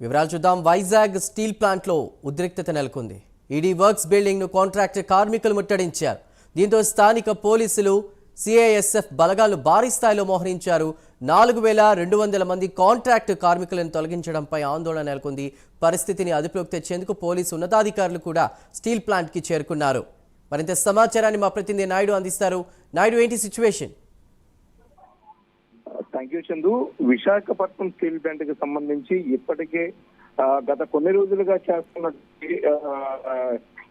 వివరాలు చూద్దాం. వైజాగ్ స్టీల్ ప్లాంట్లో ఉద్రిక్తత నెలకొంది. ఈడీ వర్క్స్ బిల్డింగ్ను కాంట్రాక్టర్ కార్మికులు ముట్టడించారు. దీంతో స్థానిక పోలీసులు సిఐఎస్ఎఫ్ బలగాలు భారీ స్థాయిలో మోహరించారు. నాలుగు వేల రెండు వందల మంది కాంట్రాక్ట్ కార్మికులను తొలగించడంపై ఆందోళన నెలకొంది. పరిస్థితిని అదుపులోకి తెచ్చేందుకు పోలీసు ఉన్నతాధికారులు కూడా స్టీల్ ప్లాంట్కి చేరుకున్నారు. మరింత సమాచారాన్ని మా ప్రతినిధి నాయుడు అందిస్తారు. నాయుడు ఏంటి situation thank you Chandu. Visakhapatnam steel ప్లాంట్కి సంబంధించి ఇప్పటికే గత కొన్ని రోజులుగా చేస్తున్న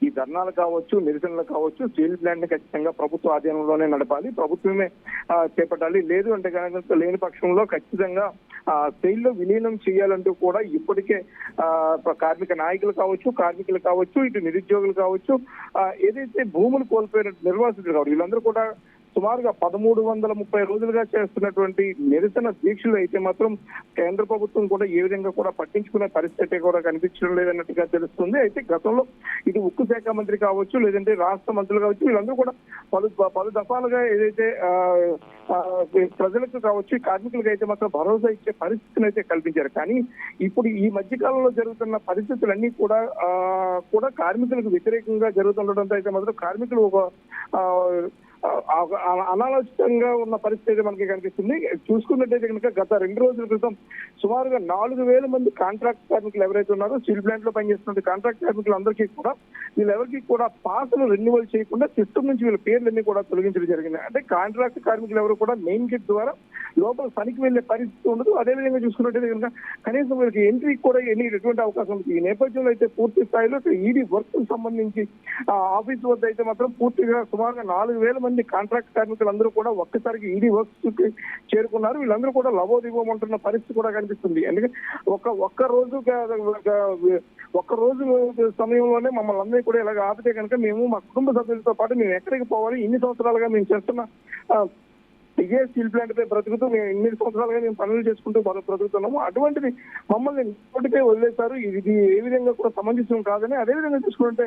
ఈ ధర్నాలు కావచ్చు నిరసనలు కావచ్చు స్టీల్ ప్లాంట్ని ఖచ్చితంగా ప్రభుత్వ ఆధీనంలోనే నడపాలి. ప్రభుత్వమే చేపట్టాలి. లేదు అంటే కనుక లేని పక్షంలో ఖచ్చితంగా ఆ లో విలీనం చేయాలంటూ కూడా ఇప్పటికే ఆ, కార్మిక నాయకులు కావచ్చు కార్మికులు కావచ్చు ఇటు నిరుద్యోగులు కావచ్చు ఏదైతే భూములు కోల్పోయిన నిర్వాసితులు కావచ్చు వీళ్ళందరూ కూడా సుమారుగా పదమూడు వందల ముప్పై రోజులుగా చేస్తున్నటువంటి నిరసన దీక్షలు అయితే మాత్రం కేంద్ర ప్రభుత్వం కూడా ఏ విధంగా కూడా పట్టించుకునే పరిస్థితి కూడా కనిపించడం లేదన్నట్టుగా తెలుస్తుంది. అయితే గతంలో ఇది ఉక్కు శాఖ మంత్రి కావచ్చు లేదంటే రాష్ట్ర మంత్రులు కావచ్చు వీళ్ళందరూ కూడా పలు పలు దఫాలుగా ఏదైతే ప్రజలకు కావచ్చు కార్మికులకు అయితే మాత్రం భరోసా ఇచ్చే పరిస్థితిని అయితే కల్పించారు. కానీ ఇప్పుడు ఈ మధ్య కాలంలో జరుగుతున్న పరిస్థితులన్నీ కూడా కూడా కార్మికులకు వ్యతిరేకంగా జరుగుతుండటంతో అయితే మాత్రం కార్మికులు ఒక అనాలోచితంగా ఉన్న పరిస్థితి మనకి కనిపిస్తుంది. చూసుకున్నట్టయితే కనుక గత రెండు రోజుల క్రితం సుమారుగా నాలుగు వేల మంది కాంట్రాక్ట్ కార్మికులు ఎవరైతే ఉన్నారో స్టీల్ ప్లాంట్లో పనిచేస్తున్న కాంట్రాక్ట్ కార్మికులు అందరికీ కూడా వీళ్ళెవరికి కూడా పాసులు రెన్యువల్ చేయకుండా సిస్టమ్ నుంచి వీళ్ళ పేర్లన్నీ కూడా తొలగించడం జరిగింది. అంటే కాంట్రాక్ట్ కార్మికులు ఎవరు కూడా మెయిన్ గేట్ ద్వారా లోపల పనికి వెళ్ళే పరిస్థితి ఉండదు. అదేవిధంగా చూసుకున్నట్టయితే కనుక కనీసం వీళ్ళకి ఎంట్రీ కూడా ఎన్ని ఎటువంటి అవకాశం ఉంది? ఈ నేపథ్యంలో అయితే పూర్తి స్థాయిలో ఈడీ వర్క్ సంబంధించి ఆఫీస్ వద్ద అయితే మాత్రం పూర్తిగా సుమారుగా నాలుగు వేల మంది కాంట్రాక్ట్ కార్మికులందరూ కూడా ఒక్కసారికి ఈడీ వర్క్స్ చేరుకున్నారు. వీళ్ళందరూ కూడా లవోదివ్వమంటున్న పరిస్థితి కూడా కనిపిస్తుంది. ఎందుకంటే ఒక ఒక్క రోజు ఒక్క రోజు సమయంలోనే మమ్మల్ని అందరినీ కూడా ఇలాగ ఆపితే కనుక మేము మా కుటుంబ సభ్యులతో పాటు మేము ఎక్కడికి పోవాలి? ఇన్ని సంవత్సరాలుగా మేము చేస్తున్న ఇదే స్టీల్ ప్లాంట్ పై బ్రతుకుతూ మేము ఎన్ని సంవత్సరాలుగా మేము పనులు చేసుకుంటూ మనం బ్రతుకుతున్నాము అటువంటిది మమ్మల్ని ఇప్పటికే వదిలేశారు. ఇది ఏ విధంగా కూడా సమంజసం కాదని అదే విధంగా చూసుకుంటే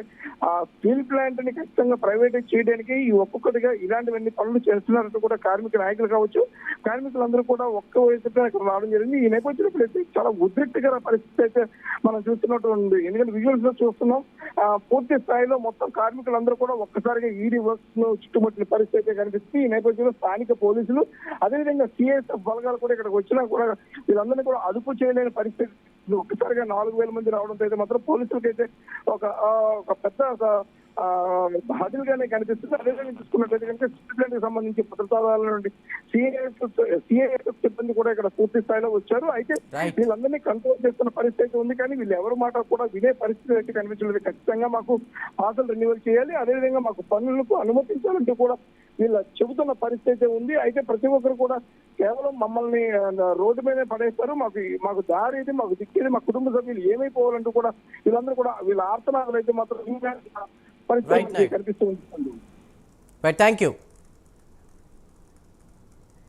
ఆ స్టీల్ ప్లాంట్ని ఖచ్చితంగా ప్రైవేటైజ్ చేయడానికి ఈ ఒక్కొక్కటిగా ఇలాంటివన్నీ పనులు చేస్తున్నారంటూ కూడా కార్మిక నాయకులు కావచ్చు కార్మికులందరూ కూడా ఒక్క వయసుతో ఇక్కడ రావడం జరిగింది. ఈ నేపథ్యంలో అయితే చాలా ఉద్రిక్తకర పరిస్థితి అయితే మనం చూస్తున్నట్టు ఉంది. ఎందుకంటే విజువల్స్లో చూస్తున్నాం. పూర్తి స్థాయిలో మొత్తం కార్మికులందరూ కూడా ఒక్కసారిగా ఈడీ వర్క్స్ను చుట్టుముట్టిన పరిస్థితి అయితే కనిపిస్తుంది. ఈ నేపథ్యంలో స్థానిక పోలీసులు. అదేవిధంగా సిఎస్ఎఫ్ బలగాలు కూడా ఇక్కడికి వచ్చినా కూడా వీళ్ళందరినీ కూడా అదుపు చేయలేని పరిస్థితి. ఒక్కసారిగా నాలుగు వేల మంది రావడంతో అయితే మాత్రం పోలీసులకి అయితే ఒక ఒక పెద్ద హడిల్గానే కనిపిస్తుంది. అదేవిధంగా చూసుకున్నట్లయితే కనుక స్టీల్ ప్లాంట్కి సంబంధించి భద్రతా దళాల నుండి సిఐఎస్ఎఫ్ సిఐఎస్ఎఫ్ సిబ్బంది కూడా ఇక్కడ పూర్తి స్థాయిలో వచ్చారు. అయితే. వీళ్ళందరినీ కంట్రోల్ చేస్తున్న పరిస్థితి ఉంది కానీ వీళ్ళు ఎవరి మాట కూడా వినే పరిస్థితి అయితే కనిపించలేదు. ఖచ్చితంగా మాకు పాసలు రెన్యువల్ చేయాలి. అదేవిధంగా మాకు పనులకు అనుమతించాలంటూ కూడా వీళ్ళ చెబుతున్న పరిస్థితి అయితే ఉంది. అయితే ప్రతి ఒక్కరు కూడా కేవలం మమ్మల్ని రోడ్డు మీదే పడేస్తారు. మాకు మాకు దారి ఇది మాకు దిక్కేది మా కుటుంబ సభ్యులు ఏమైపోవాలంటూ కూడా వీళ్ళందరూ కూడా వీళ్ళ ఆర్తనాలు అయితే మాత్రం. కనిపిస్తూ ఉంటుంది థ్యాంక్ యూ